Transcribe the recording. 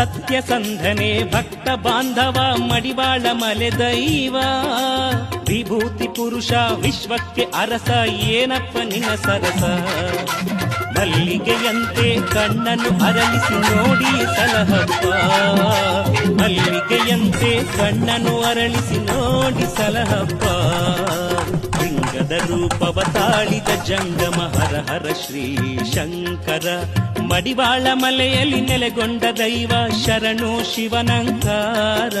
ಸತ್ಯಸಂಧನೆ ಭಕ್ತ ಬಾಂಧವ, ಮಡಿವಾಳ ಮಲೆ ದೈವ. ವಿಭೂತಿ ಪುರುಷ, ವಿಶ್ವಕ್ಕೆ ಅರಸ, ಏನಪ್ಪ ನಿನ್ನ ಸರಸ? ಮಲ್ಲಿಗೆಯಂತೆ ಕಣ್ಣನ್ನು ಅರಳಿಸಿ ನೋಡಿ ಸಲಹಪ್ಪ. ಮಲ್ಲಿಗೆಯಂತೆ ಕಣ್ಣನ್ನು ಅರಳಿಸಿ ನೋಡಿ ಸಲಹಪ್ಪ. ಲಿಂಗದ ರೂಪವ ತಾಳಿದ ಜಂಗಮ ಹರ ಹರ ಶ್ರೀ ಶಂಕರ. ಮಡಿವಾಳ ಮಲೆಯಲ್ಲಿ ನೆಲೆಗೊಂಡ ದೈವ ಶರಣು ಶಿವನಂಕಾರ.